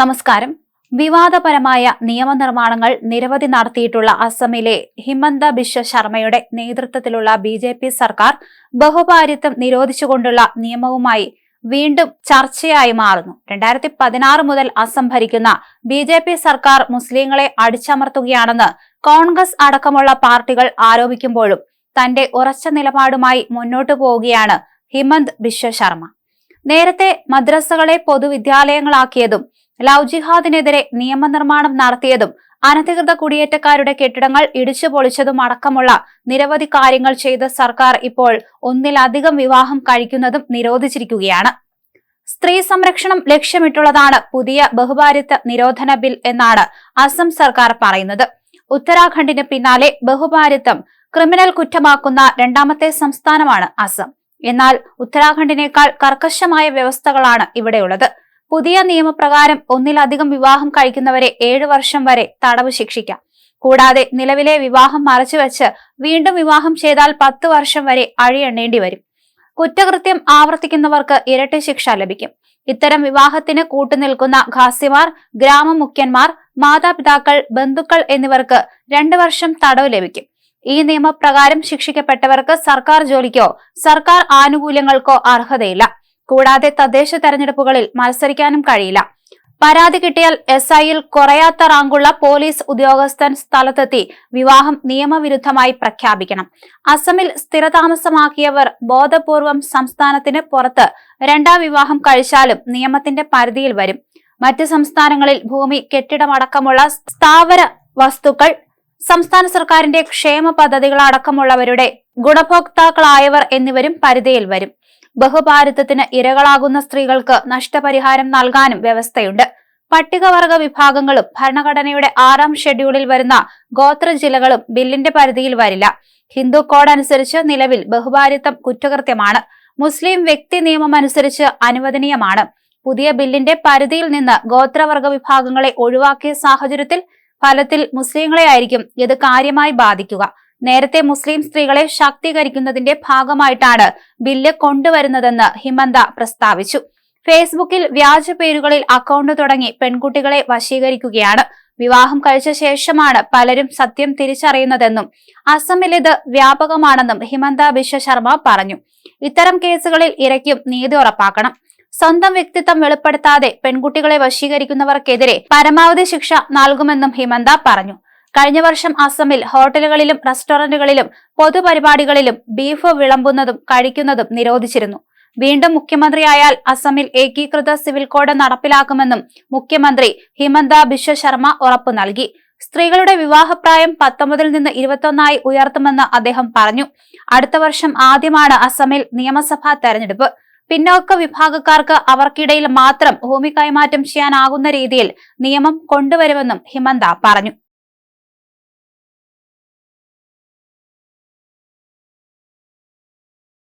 നമസ്കാരം. വിവാദപരമായ നിയമനിർമ്മാണങ്ങൾ നിരവധി നടത്തിയിട്ടുള്ള അസമിലെ ഹിമന്ത ബിശ്വ ശർമ്മയുടെ നേതൃത്വത്തിലുള്ള ബി ജെ പി സർക്കാർ ബഹുഭാര്യത്വം നിരോധിച്ചുകൊണ്ടുള്ള നിയമവുമായി വീണ്ടും ചർച്ചയായി മാറുന്നു. രണ്ടായിരത്തി പതിനാറ് മുതൽ അസം ഭരിക്കുന്ന ബി ജെ പി സർക്കാർ മുസ്ലിങ്ങളെ അടിച്ചമർത്തുകയാണെന്ന് കോൺഗ്രസ് അടക്കമുള്ള പാർട്ടികൾ ആരോപിക്കുമ്പോഴും തന്റെ ഉറച്ച നിലപാടുമായി മുന്നോട്ടു പോവുകയാണ് ഹിമന്ത് ബിശ്വ ശർമ്മ. നേരത്തെ മദ്രസകളെ പൊതുവിദ്യാലയങ്ങളാക്കിയതും ലവ് ജിഹാദിനെതിരെ നിയമനിർമ്മാണം നടത്തിയതും അനധികൃത കുടിയേറ്റക്കാരുടെ കെട്ടിടങ്ങൾ ഇടിച്ചു പൊളിച്ചതും അടക്കമുള്ള നിരവധി കാര്യങ്ങൾ ചെയ്ത സർക്കാർ ഇപ്പോൾ ഒന്നിലധികം വിവാഹം കഴിക്കുന്നതും നിരോധിച്ചിരിക്കുകയാണ്. സ്ത്രീ സംരക്ഷണം ലക്ഷ്യമിട്ടുള്ളതാണ് പുതിയ ബഹുഭാരിത്വ നിരോധന ബിൽ എന്നാണ് അസം സർക്കാർ പറയുന്നത്. ഉത്തരാഖണ്ഡിന് പിന്നാലെ ബഹുഭാരിത്വം ക്രിമിനൽ കുറ്റമാക്കുന്ന രണ്ടാമത്തെ സംസ്ഥാനമാണ് അസം. എന്നാൽ ഉത്തരാഖണ്ഡിനേക്കാൾ കർക്കശമായ വ്യവസ്ഥകളാണ് ഇവിടെയുള്ളത്. പുതിയ നിയമപ്രകാരം ഒന്നിലധികം വിവാഹം കഴിക്കുന്നവരെ ഏഴു വർഷം വരെ തടവ് ശിക്ഷിക്കാം. കൂടാതെ നിലവിലെ വിവാഹം മറച്ചുവെച്ച് വീണ്ടും വിവാഹം ചെയ്താൽ പത്ത് വർഷം വരെ അഴിയെണ്ണേണ്ടി വരും. കുറ്റകൃത്യം ആവർത്തിക്കുന്നവർക്ക് ഇരട്ടി ശിക്ഷ ലഭിക്കും. ഇത്തരം വിവാഹത്തിന് കൂട്ടുനിൽക്കുന്ന ഖാസിമാർ ഗ്രാമമുഖ്യന്മാർ മാതാപിതാക്കൾ ബന്ധുക്കൾ എന്നിവർക്ക് രണ്ടു വർഷം തടവ് ലഭിക്കും. ഈ നിയമപ്രകാരം ശിക്ഷിക്കപ്പെട്ടവർക്ക് സർക്കാർ ജോലിക്കോ സർക്കാർ ആനുകൂല്യങ്ങൾക്കോ അർഹതയില്ല. കൂടാതെ തദ്ദേശ തെരഞ്ഞെടുപ്പുകളിൽ മത്സരിക്കാനും കഴിയില്ല. പരാതി കിട്ടിയാൽ എസ് ഐയിൽ കുറയാത്ത റാങ്കുള്ള പോലീസ് ഉദ്യോഗസ്ഥൻ സ്ഥലത്തെത്തി വിവാഹം നിയമവിരുദ്ധമായി പ്രഖ്യാപിക്കണം. അസമിൽ സ്ഥിരതാമസമാക്കിയവർ ബോധപൂർവം സംസ്ഥാനത്തിന് പുറത്ത് രണ്ടാം വിവാഹം കഴിച്ചാലും നിയമത്തിന്റെ പരിധിയിൽ വരും. മറ്റ് സംസ്ഥാനങ്ങളിൽ ഭൂമി കെട്ടിടമടക്കമുള്ള സ്ഥാവര വസ്തുക്കൾ സംസ്ഥാന സർക്കാരിന്റെ ക്ഷേമ പദ്ധതികളടക്കമുള്ളവരുടെ ഗുണഭോക്താക്കളായവർ എന്നിവരും പരിധിയിൽ വരും. ബഹുഭാരതത്തിന് ഇരകളാകുന്ന സ്ത്രീകൾക്ക് നഷ്ടപരിഹാരം നൽകാനും വ്യവസ്ഥയുണ്ട്. പട്ടികവർഗ വിഭാഗങ്ങളും ഭരണഘടനയുടെ ആറാം ഷെഡ്യൂളിൽ വരുന്ന ഗോത്ര ജില്ലകളും ബില്ലിന്റെ പരിധിയിൽ വരില്ല. ഹിന്ദു കോഡ് അനുസരിച്ച് നിലവിൽ ബഹുഭാരിത്വം കുറ്റകൃത്യമാണ്. മുസ്ലിം വ്യക്തി നിയമം അനുസരിച്ച് അനുവദനീയമാണ്. പുതിയ ബില്ലിന്റെ പരിധിയിൽ നിന്ന് ഗോത്രവർഗ വിഭാഗങ്ങളെ ഒഴിവാക്കിയ സാഹചര്യത്തിൽ ഫലത്തിൽ മുസ്ലിങ്ങളെ ആയിരിക്കും ഇത് കാര്യമായി ബാധിക്കുക. നേരത്തെ മുസ്ലിം സ്ത്രീകളെ ശാക്തീകരിക്കുന്നതിന്റെ ഭാഗമായിട്ടാണ് ബില്ല് കൊണ്ടുവരുന്നതെന്ന് ഹിമന്ത പ്രസ്താവിച്ചു. ഫേസ്ബുക്കിൽ വ്യാജ പേരുകളിൽ അക്കൗണ്ട് തുടങ്ങി പെൺകുട്ടികളെ വശീകരിക്കുകയാണ്. വിവാഹം കഴിച്ച ശേഷമാണ് പലരും സത്യം തിരിച്ചറിയുന്നതെന്നും അസമിലിത് വ്യാപകമാണെന്നും ഹിമന്ത ബിശ്വ ശർമ്മ പറഞ്ഞു. ഇത്തരം കേസുകളിൽ ഇരയ്ക്കും നീതി ഉറപ്പാക്കണം. സ്വന്തം വ്യക്തിത്വം വെളിപ്പെടുത്താതെ പെൺകുട്ടികളെ വശീകരിക്കുന്നവർക്കെതിരെ പരമാവധി ശിക്ഷ നൽകുമെന്നും ഹിമന്ത പറഞ്ഞു. കഴിഞ്ഞ വർഷം അസമിൽ ഹോട്ടലുകളിലും റെസ്റ്റോറന്റുകളിലും പൊതുപരിപാടികളിലും ബീഫ് വിളമ്പുന്നതും കഴിക്കുന്നതും നിരോധിച്ചിരുന്നു. വീണ്ടും മുഖ്യമന്ത്രിയായാൽ അസമിൽ ഏകീകൃത സിവിൽ കോഡ് നടപ്പിലാക്കുമെന്നും മുഖ്യമന്ത്രി ഹിമന്ത ബിശ്വ ശർമ്മ ഉറപ്പു നൽകി. സ്ത്രീകളുടെ വിവാഹപ്രായം പത്തൊമ്പതിൽ നിന്ന് ഇരുപത്തൊന്നായി ഉയർത്തുമെന്ന് അദ്ദേഹം പറഞ്ഞു. അടുത്ത വർഷം ആദ്യമാണ് അസമിൽ നിയമസഭാ തെരഞ്ഞെടുപ്പ്. പിന്നോക്ക വിഭാഗക്കാർക്ക് അവർക്കിടയിൽ മാത്രം ഭൂമി കൈമാറ്റം ചെയ്യാനാകുന്ന രീതിയിൽ നിയമം കൊണ്ടുവരുമെന്നും ഹിമന്ത പറഞ്ഞു.